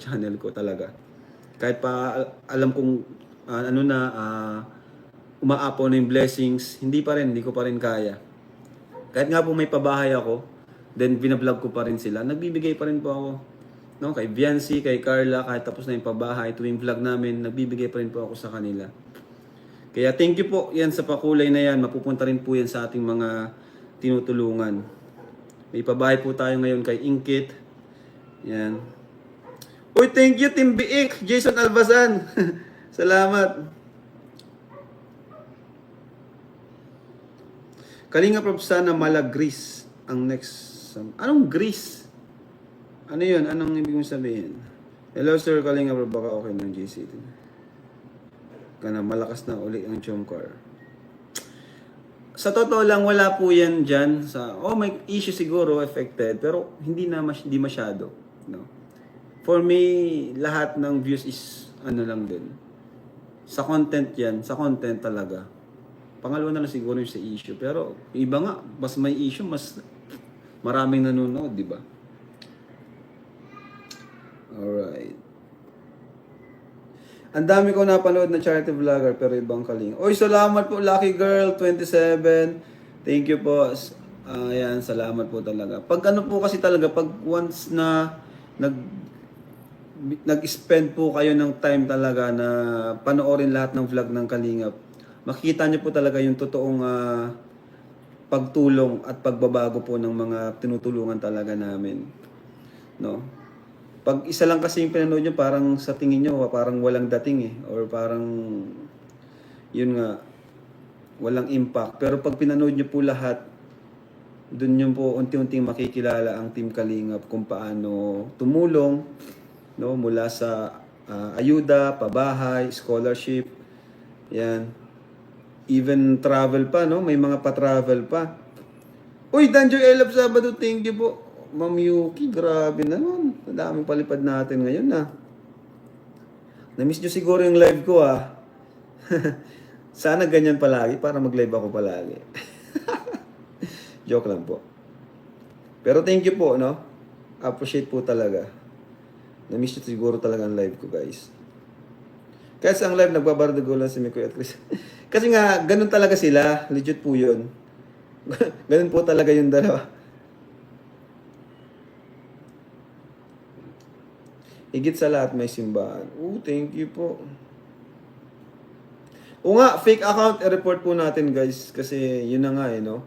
channel ko talaga. Kahit pa al- alam kong ah, ano na ah, umaapaw na yung blessings, hindi pa rin, hindi ko pa rin kaya. Kahit nga po may pabahay ako, then binablog ko pa rin sila, nagbibigay pa rin po ako. No, kay Viancy, kay Carla, kahit tapos na yung pabahay, tuwing vlog namin, nagbibigay pa rin po ako sa kanila. Kaya thank you po yan sa pakulay na yan. Mapupunta rin po yan sa ating mga tinutulungan. May pabahay po tayo ngayon kay Inkit. Yan. Uy, thank you Team Biik, Jason Albasan. Salamat. Kalinga Prof sana mala Greece ang next. Anong Greece? Ano yun? Anong ibig mong sabihin? Hello sir, Kalinga Prof. Baka okay ng JC. Kana malakas na uli ang Chomcar. Sa totoo lang, wala po yan dyan. Sa, oh, may issue siguro affected, pero hindi na mas, hindi masyado. No? For me, lahat ng views is ano lang din. Sa content yan, sa content talaga. Pangalawa na lang siguro yung sa issue. Pero iba nga, mas may issue, mas maraming nanonood, di ba? Alright. Ang dami ko napanood na charity vlogger pero ibang kaling. Oy, salamat po Lucky Girl 27. Thank you po. Ayan, salamat po talaga. Pag ano po kasi talaga, pag once na nag nag-spend po kayo ng time talaga na panoorin lahat ng vlog ng Kalingap, makikita niyo po talaga yung totoong ah, pagtulong at pagbabago po ng mga tinutulungan talaga namin. No? Pag isa lang kasi yung pinanood nyo, parang sa tingin nyo, parang walang dating eh. Or parang, yun nga, walang impact. Pero pag pinanood nyo po lahat, dun yun po unti-unting makikilala ang Team Kalingap kung paano tumulong no mula sa ah, ayuda, pabahay, scholarship. Yan. Even travel pa, no? May mga pa-travel pa. Uy, Danjo Elab Sabado, thank you po. Ma'am Yuki, grabe naman. Ang palipad natin ngayon na. Na-miss nyo siguro yung live ko ah. Sana ganyan palagi para mag-live ako palagi. Joke lang po. Pero thank you po, no? Appreciate po talaga. Na-miss nyo siguro talaga ang live ko, guys. Kasi ang live, nagbabardugo lang si Mikoy at Chris. Kasi nga, ganun talaga sila. Legit po yun. ganun po talaga yung dalawa. Higit sa lahat may simbahan. Oh, thank you po. O nga, fake account, i-report po natin guys. Kasi yun na nga eh, no?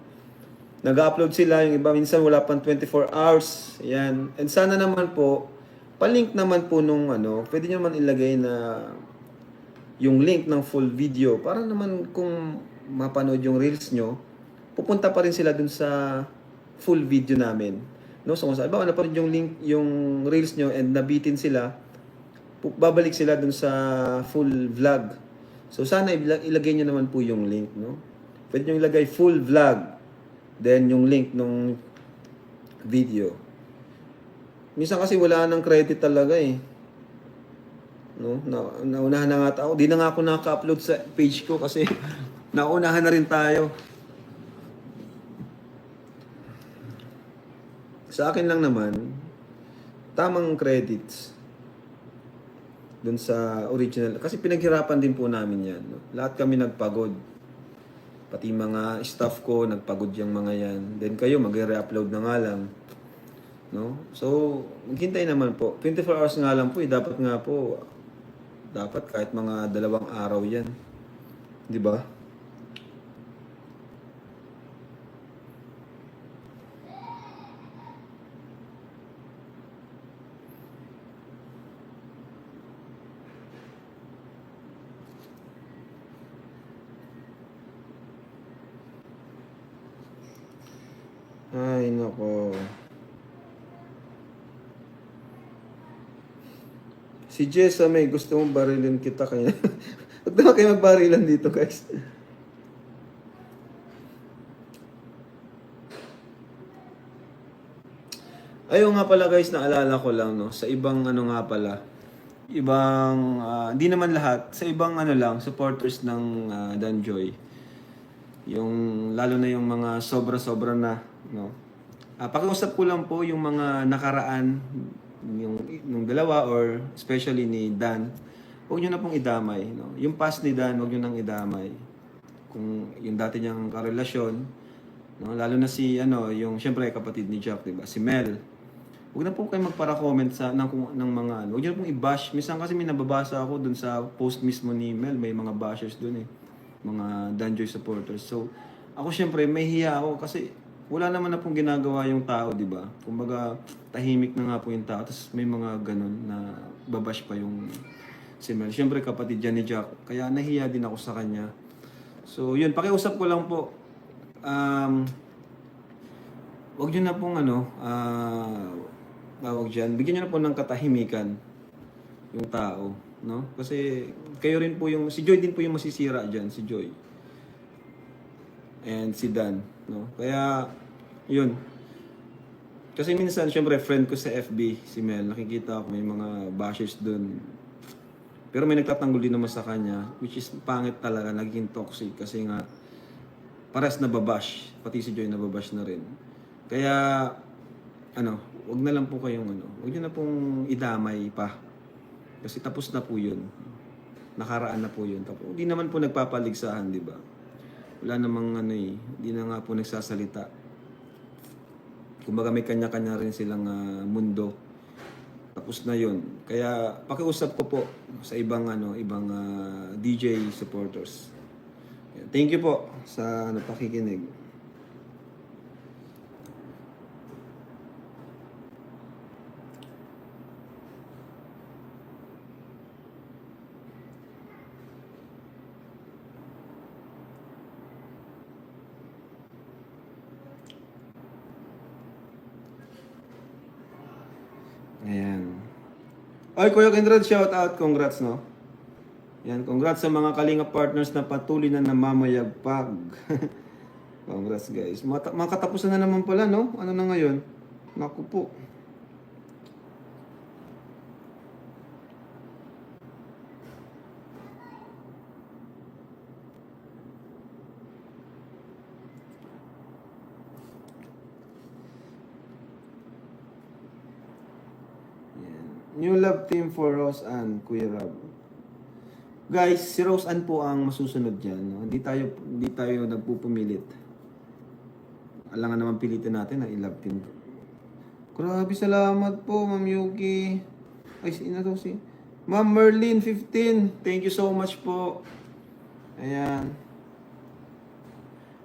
Nag-upload sila, yung iba minsan wala pang 24 hours. Yan. And sana naman po, palink naman po nung ano, pwede nyo naman ilagay na yung link ng full video para naman kung mapanood yung reels nyo, pupunta pa rin sila dun sa full video namin. No, so kung saan, ba, napanood yung link, yung reels nyo and nabitin sila, babalik sila dun sa full vlog. So sana ilag- ilagay nyo naman po yung link, no? Pwede nyo ilagay full vlog, then yung link nung video. Minsan kasi wala nang credit talaga eh. No? Na, naunahan na nga ako. Di na nga ako naka-upload sa page ko kasi naunahan na rin tayo. Sa akin lang naman, tamang credits dun sa original. Kasi pinaghirapan din po namin yan. No? Lahat kami nagpagod. Pati mga staff ko, nagpagod yung mga yan. Then kayo, mag-re-upload na nga lang. No? So, maghintay naman po. 24 hours nga lang po. Eh. Dapat nga po, dapat kahit mga dalawang araw yan. Di ba? Ay, nako. Si Jessa may gusto mong barilin kita kaya. Huwag naman kayo magbarilan dito, guys. Ayun nga pala guys, naalala ko lang no, sa ibang ano nga pala, ibang, ah, hindi naman lahat, sa ibang ano lang, supporters ng uh, Danjoy, yung, lalo na yung mga sobra-sobra na, no. Ah, pakiusap ko lang po yung mga nakaraan yung, yung dalawa or especially ni Dan, huwag nyo na pong idamay. No? Yung past ni Dan, huwag nyo nang idamay. Kung yung dati niyang karelasyon, no? lalo na si, ano, yung syempre kapatid ni Jack, di ba? Si Mel. Huwag na po kayo magpara-comment sa, ng, ng mga ano. Huwag nyo na pong i-bash. Minsan kasi may nababasa ako dun sa post mismo ni Mel. May mga bashers dun eh. Mga Danjoy supporters. So, ako syempre, may hiya ako kasi wala naman na pong ginagawa yung tao, di ba? Kumbaga, tahimik na nga po yung tao. Tapos may mga ganun na babash pa yung si Mel. Syempre, kapatid yan ni Jack. Kaya nahiya din ako sa kanya. So, yun. Pakiusap ko lang po. Um, Huwag nyo na pong ano, ah, tawag dyan, bigyan nyo na po ng katahimikan yung tao, no? Kasi kayo rin po yung, si Joy din po yung masisira dyan, si Joy. And si Dan, no? Kaya, yun. Kasi minsan, syempre, friend ko sa FB, si Mel, nakikita ko may mga bashers dun. Pero may nagtatanggol din naman sa kanya, which is pangit talaga, naging toxic. Kasi nga, pares na babash, pati si Joy na babash na rin. Kaya, ano, wag na lang po kayong ano, wag nyo na pong idamay pa. Kasi tapos na po yun. Nakaraan na po yun. Tapos, hindi naman po nagpapaligsahan, di ba? Wala namang ano eh, hindi na nga po nagsasalita. Kumbaga may kanya-kanya rin silang ah, mundo. Tapos na yun. Kaya pakiusap ko po sa ibang ano, ibang ah, DJ supporters. Thank you po sa ano, pakikinig. Ayan. Oy, Kuya Kindred, shout out. Congrats, no? Yan, congrats sa mga kalinga partners na patuloy na namamayagpag. congrats, guys. Mata- makatapusan na naman pala, no? Ano na ngayon? Naku po. Yan. New love team for Rose and Kuya Rob. Guys, si Rose Ann po ang masusunod dyan. No? Hindi tayo hindi tayo nagpupumilit. Alangan naman pilitin natin na i-love team. Grabe, salamat po, Ma'am Yuki. Ay, sino to si... Ma'am Merlin, 15. Thank you so much po. Ayan.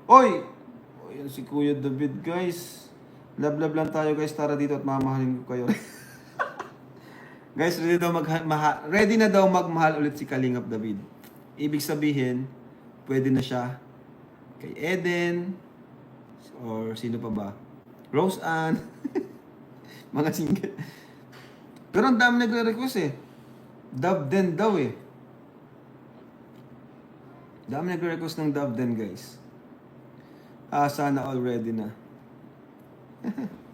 Oy! O, yan si Kuya David, guys. Love, love lang tayo, guys. Tara dito at mamahalin ko kayo. Guys, ready, daw maha- ready na daw magmahal ulit si Kalingap David. Ibig sabihin, pwede na siya kay Eden, or sino pa ba? Rose Ann. Mga single. Pero ang dami nagre-request eh. Dub den daw eh. Dami nagre-request ng dub den guys. Ah, sana already na.